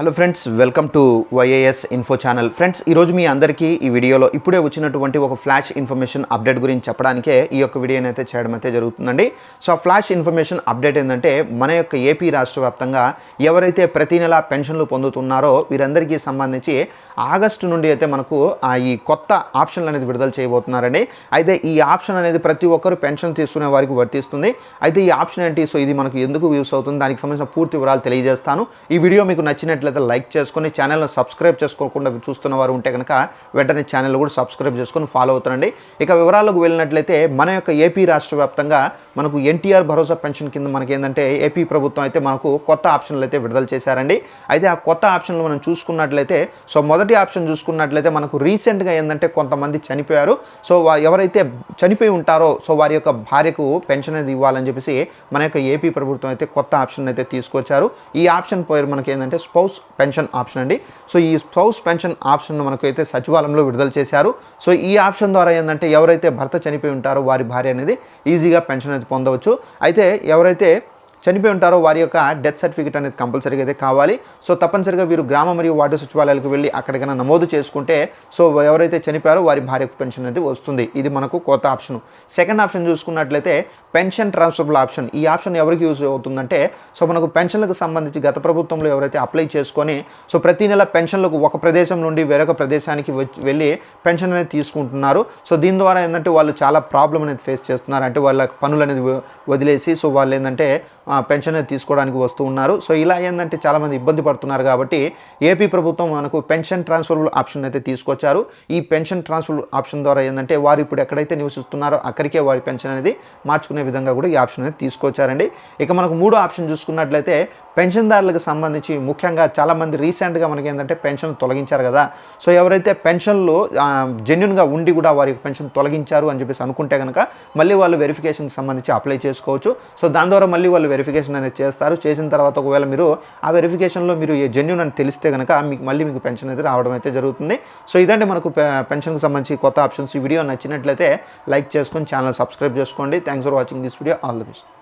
Hello friends welcome to YAS info channel friends ఈరోజు మీ అందరికీ ఈ వీడియోలో ఇప్పుడే వచ్చినటువంటి ఒక ఫ్లాష్ ఇన్ఫర్మేషన్ అప్డేట్ గురించి చెప్పడానికే ఈ యొక్క వీడియోని అయితే చేయడం అయితే జరుగుతుందండి. సో ఆ ఫ్లాష్ ఇన్ఫర్మేషన్ అప్డేట్ ఏంటంటే మన యొక్క ఏపీ రాష్ట్ర వ్యాప్తంగా ఎవరైతే ప్రతి నెల పెన్షన్లు పొందుతున్నారో వీరందరికీ సంబంధించి ఆగస్టు నుండి అయితే మనకు ఈ కొత్త ఆప్షన్లు అనేది విడుదల చేయబోతున్నారండి. అయితే ఈ ఆప్షన్ అనేది ప్రతి ఒక్కరు పెన్షన్ తీసుకునే వారికి వర్తిస్తుంది. అయితే ఈ ఆప్షన్ ఏంటి? సో ఇది మనకు ఎందుకు యూస్ అవుతుంది? దానికి సంబంధించిన పూర్తి వివరాలు తెలియజేస్తాను. ఈ వీడియో మీకు నచ్చినట్లు నచ్చినట్లయితే లైక్ చేసుకొని ఛానల్ను సబ్స్క్రైబ్ చేసుకోకుండా చూస్తున్న వారు ఉంటే కనుక వెంటనే ఛానల్ కూడా సబ్స్క్రైబ్ చేసుకొని ఫాలో అవుతుండండి ఇక వివరాలకు వెళ్ళినట్లయితే మన యొక్క ఏపీ రాష్ట్ర వ్యాప్తంగా మనకు ఎన్టీఆర్ భరోసా పెన్షన్ కింద మనకి ఏంటంటే ఏపీ ప్రభుత్వం అయితే మనకు కొత్త ఆప్షన్లు అయితే విడుదల చేశారండి. అయితే ఆ కొత్త ఆప్షన్లు మనం చూసుకున్నట్లయితే సో మొదటి ఆప్షన్ చూసుకున్నట్లయితే మనకు రీసెంట్గా ఏంటంటే కొంతమంది చనిపోయారు. సో ఎవరైతే చనిపోయి ఉంటారో సో వారి యొక్క భార్యకు పెన్షన్ అనేది ఇవ్వాలని చెప్పేసి మన యొక్క ఏపీ ప్రభుత్వం అయితే కొత్త ఆప్షన్ అయితే తీసుకొచ్చారు. ఈ ఆప్షన్ పేరు మనకి ఏంటంటే స్పౌస్ పెన్షన్ ఆప్షన్ అండి. సో ఈ స్పౌస్ పెన్షన్ ఆప్షన్ మనకైతే సచివాలయంలో విడుదల చేశారు. సో ఈ ఆప్షన్ ద్వారా ఏంటంటే ఎవరైతే భర్త చనిపోయి ఉంటారో వారి భార్య అనేది ఈజీగా పెన్షన్ అనేది పొందవచ్చు. అయితే ఎవరైతే చనిపోయి ఉంటారో వారి యొక్క డెత్ సర్టిఫికేట్ అనేది కంపల్సరీగా అయితే కావాలి. సో తప్పనిసరిగా వీరు గ్రామ మరియు వార్డు సచివాలయాలకు వెళ్ళి అక్కడికైనా నమోదు చేసుకుంటే సో ఎవరైతే చనిపోయారో వారి భార్యకు పెన్షన్ అనేది వస్తుంది. ఇది మనకు కొత్త ఆప్షన్. సెకండ్ ఆప్షన్ చూసుకున్నట్లయితే పెన్షన్ ట్రాన్స్ఫర్బుల్ ఆప్షన్. ఈ ఆప్షన్ ఎవరికి యూజ్ అవుతుందంటే సో మనకు పెన్షన్లకు సంబంధించి గత ప్రభుత్వంలో ఎవరైతే అప్లై చేసుకొని సో ప్రతి నెల పెన్షన్లకు ఒక ప్రదేశం నుండి వేరొక ప్రదేశానికి వెళ్ళి పెన్షన్ అనేది తీసుకుంటున్నారు. సో దీని ద్వారా ఏంటంటే వాళ్ళు చాలా ప్రాబ్లం అనేది ఫేస్ చేస్తున్నారు. అంటే వాళ్ళ పనులు అనేది వదిలేసి సో వాళ్ళు ఏంటంటే పెన్షన్ అనేది తీసుకోవడానికి వస్తూ ఉన్నారు. సో ఇలా ఏంటంటే చాలామంది ఇబ్బంది పడుతున్నారు కాబట్టి ఏపీ ప్రభుత్వం మనకు పెన్షన్ ట్రాన్స్ఫర్బుల్ ఆప్షన్ అయితే తీసుకొచ్చారు. ఈ పెన్షన్ ట్రాన్స్ఫర్ ఆప్షన్ ద్వారా ఏంటంటే వారు ఇప్పుడు ఎక్కడైతే నివసిస్తున్నారో అక్కడికే వారి పెన్షన్ అనేది మార్చుకునే విధంగా కూడా ఈ ఆప్షన్ అనేది తీసుకొచ్చారండి. ఇక మనకు మూడో ఆప్షన్ చూసుకున్నట్లయితే పెన్షన్దారులకు సంబంధించి ముఖ్యంగా చాలామంది రీసెంట్గా మనకి ఏంటంటే పెన్షన్ తొలగించారు కదా. సో ఎవరైతే పెన్షన్లు జెన్యున్గా ఉండి కూడా వారి పెన్షన్ తొలగించారు అని చెప్పేసి అనుకుంటే కనుక మళ్ళీ వాళ్ళు వెరిఫికేషన్కి సంబంధించి అప్లై చేసుకోవచ్చు. సో దాని ద్వారా మళ్ళీ వాళ్ళు వెరిఫికేషన్ అనేది చేస్తారు. చేసిన తర్వాత ఒకవేళ మీరు ఆ వెరిఫికేషన్లో మీరు జెన్యున్ అని తెలిస్తే కనుక మీకు మళ్ళీ మీకు పెన్షన్ అయితే రావడం అయితే జరుగుతుంది. సో ఇదంటే మనకు పె- పెన్షన్కి సంబంధించి కొత్త ఆప్షన్స్ ఈ వీడియో నచ్చినట్లయితే లైక్ చేసుకొని ఛానల్ సబ్స్క్రైబ్ చేసుకోండి. Thanks for watching this video all the best